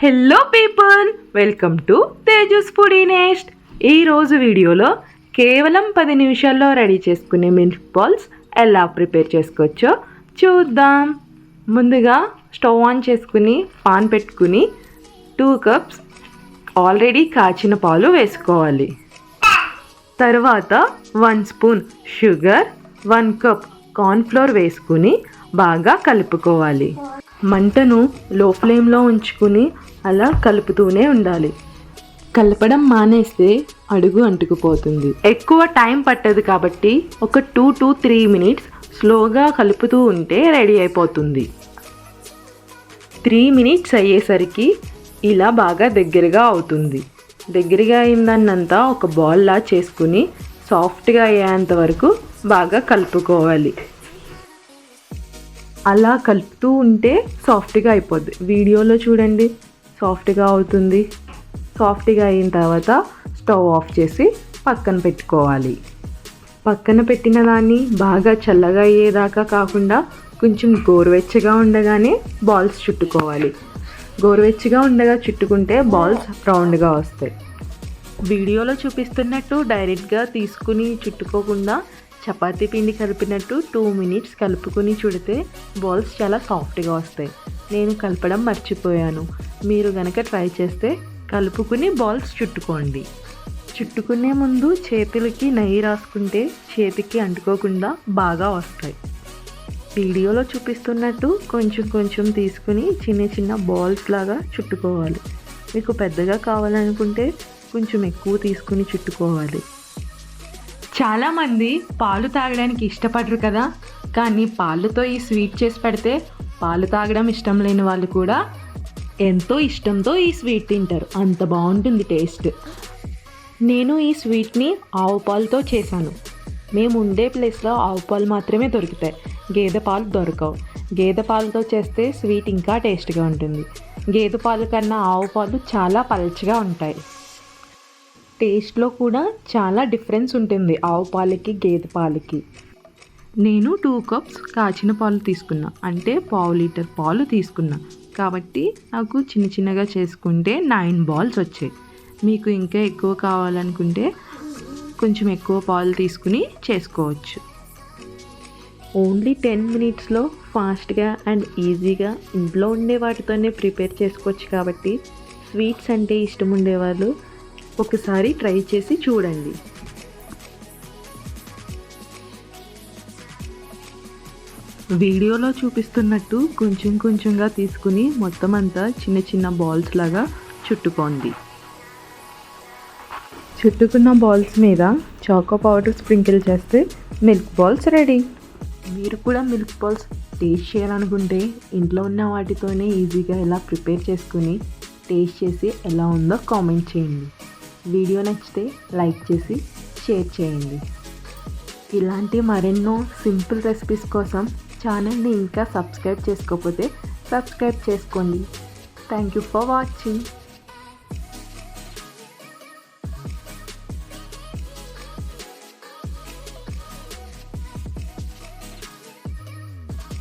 Hello people welcome to Tejas foodie nest ఈరోజు వీడియోలో కేవలం పది నిమిషాల్లో రెడీ చేసుకునే మిల్క్ బాల్స్ ఎలా ప్రిపేర్ చేసుకోవచ్చో చూద్దాం. ముందుగా స్టవ్ ఆన్ చేసుకుని పాన్ పెట్టుకుని టూ కప్స్ ఆల్రెడీ కాచిన పాలు వేసుకోవాలి. తర్వాత one spoon sugar one cup cornflour వేసుకుని బాగా కలుపుకోవాలి. మంటను లో ఫ్లేమ్లో ఉంచుకుని అలా కలుపుతూనే ఉండాలి. కలపడం మానేస్తే అడుగు అంటుకుపోతుంది. ఎక్కువ టైం పట్టదు కాబట్టి ఒక టూ టు త్రీ మినిట్స్ స్లోగా కలుపుతూ ఉంటే రెడీ అయిపోతుంది. త్రీ మినిట్స్ అయ్యేసరికి ఇలా బాగా దగ్గరగా అవుతుంది. దగ్గరగా అయిందన్నంతా ఒక బాల్లా చేసుకుని సాఫ్ట్గా అయ్యేంత వరకు బాగా కలుపుకోవాలి. అలా కలుపుతూ ఉంటే సాఫ్ట్గా అయిపోద్ది. వీడియోలో చూడండి. సాఫ్ట్గా అవుతుంది. సాఫ్ట్గా అయిన తర్వాత స్టవ్ ఆఫ్ చేసి పక్కన పెట్టుకోవాలి. పక్కన పెట్టిన దాన్ని బాగా చల్లగా అయ్యేదాకా కాకుండా కొంచెం గోరువెచ్చగా ఉండగానే బాల్స్ చుట్టుకోవాలి. గోరువెచ్చగా ఉండగా చుట్టుకుంటే బాల్స్ రౌండ్గా వస్తాయి. వీడియోలో చూపిస్తున్నట్టు డైరెక్ట్గా తీసుకుని చుట్టుకోకుండా చపాతీ పిండి కలిపినట్టు టూ మినిట్స్ కలుపుకుని చుడితే బాల్స్ చాలా సాఫ్ట్గా వస్తాయి. నేను కలపడం మర్చిపోయాను. మీరు గనక ట్రై చేస్తే కలుపుకుని బాల్స్ చుట్టుకోండి. చుట్టుకునే ముందు చేతులకి నెయ్యి రాసుకుంటే చేతికి అంటుకోకుండా బాగా వస్తాయి. వీడియోలో చూపిస్తున్నట్టు కొంచెం కొంచెం తీసుకుని చిన్న చిన్న బాల్స్ లాగా చుట్టుకోవాలి. మీకు పెద్దగా కావాలనుకుంటే కొంచెం ఎక్కువ తీసుకుని చుట్టుకోవాలి. చాలామంది పాలు తాగడానికి ఇష్టపడరు కదా. కానీ పాలతో ఈ స్వీట్ చేసి పెడితే పాలు తాగడం ఇష్టం లేని వాళ్ళు కూడా ఎంతో ఇష్టంతో ఈ స్వీట్ తింటారు. అంత బాగుంటుంది టేస్ట్. నేను ఈ స్వీట్ని ఆవు పాలతో చేశాను. మేము ఉండే ప్లేస్లో ఆవు పాలు మాత్రమే దొరుకుతాయి. గేదె పాలు దొరకవు. గేదె పాలతో చేస్తే స్వీట్ ఇంకా టేస్ట్గా ఉంటుంది. గేదె పాలు కన్నా ఆవు పాలు చాలా పలచగా ఉంటాయి. టేస్ట్లో కూడా చాలా డిఫరెన్స్ ఉంటుంది ఆవు పాలకి గేదె పాలకి. నేను టూ కప్స్ కాచిన పాలు తీసుకున్నా. అంటే పావు లీటర్ పాలు తీసుకున్నా. కాబట్టి నాకు చిన్న చిన్నగా చేసుకుంటే నైన్ బాల్స్ వచ్చాయి. మీకు ఇంకా ఎక్కువ కావాలనుకుంటే కొంచెం ఎక్కువ పాలు తీసుకుని చేసుకోవచ్చు. ఓన్లీ టెన్ మినిట్స్లో ఫాస్ట్గా అండ్ ఈజీగా ఇంట్లో ఉండే వాటితోనే ప్రిపేర్ చేసుకోవచ్చు కాబట్టి స్వీట్స్ అంటే ఇష్టం ఉండేవాళ్ళు ఒకసారి ట్రై చేసి చూడండి. వీడియోలో చూపిస్తున్నట్టు కొంచెం కొంచెంగా తీసుకుని మొత్తం అంతా చిన్న చిన్న బాల్స్ లాగా చుట్టుకోండి. చుట్టుకున్న బాల్స్ మీద చాకో పౌడర్ స్ప్రింకిల్ చేస్తే మిల్క్ బాల్స్ రెడీ. మీరు కూడా మిల్క్ బాల్స్ టేస్ట్ చేయాలనుకుంటే ఇంట్లో ఉన్న వాటితోనే ఈజీగా ఎలా ప్రిపేర్ చేసుకుని టేస్ట్ చేసి ఎలా ఉందో కామెంట్ చేయండి. వీడియో నచ్చితే లైక్ చేసి షేర్ చేయండి. ఇలాంటి మరెన్నో సింపుల్ రెసిపీస్ కోసం ఛానల్ని ఇంకా సబ్స్క్రైబ్ చేసుకోకపోతే సబ్స్క్రైబ్ చేసుకోండి. Thank you for watching